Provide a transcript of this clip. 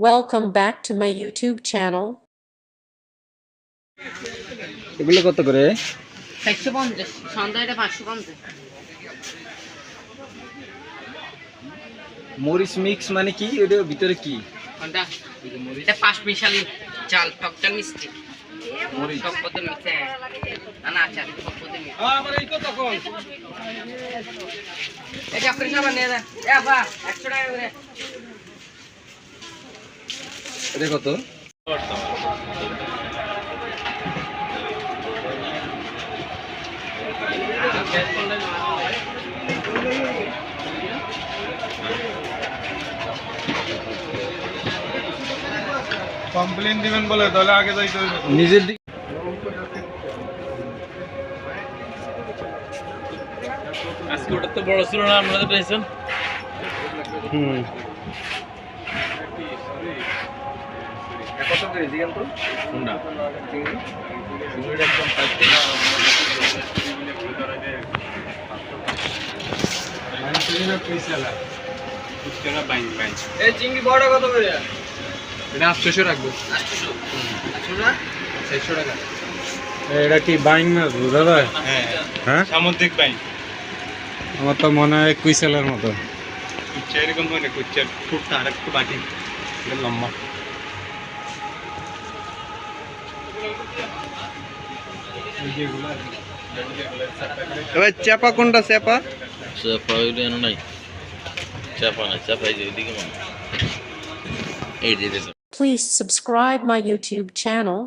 Welcome back to my YouTube channel. এগুলো কত করে? চারশো পঞ্চাশ সন্ধ্যাটা পাঁচশো পঞ্চাশ। মরিচ মিক্স মানে কি? ওটার ভিতরে কি? এটা পাঁচ মিশালি চাল টক চাল মিষ্টি। মরিচ। টক পথে মিশে। না না আচ্ছা টক পথে মিশে। এটা আপনি সাবান নিয়ে যান। এ আপা একশো টাকা করে। এটা কত? কমপ্লেন দিবেন বলে তাহলে আগে যাইতে হবে নিজের দিক আজকে ওটা তো বড় ছিল না আপনাদের পেয়েছেন? হুম। কত করে জিজ্ঞান তো কোনটা এই চিংড়ি বড় কত করে? এটা আটশোশো রাখব। চারশো টাকা। এটা কি বাইং মাছ বোঝা যায় হ্যাঁ। সামুদ্রিক বাইন। আমার তো মনে হয় কুইসেলের মতো। কুচ্চা এরকম হয় না কুচ্চার ফুটটা আর একটু বাটি লম্বা। చెప్పకుండా చేప చేప ఉన్నాయి చేప చేప దిగమా Please subscribe my YouTube channel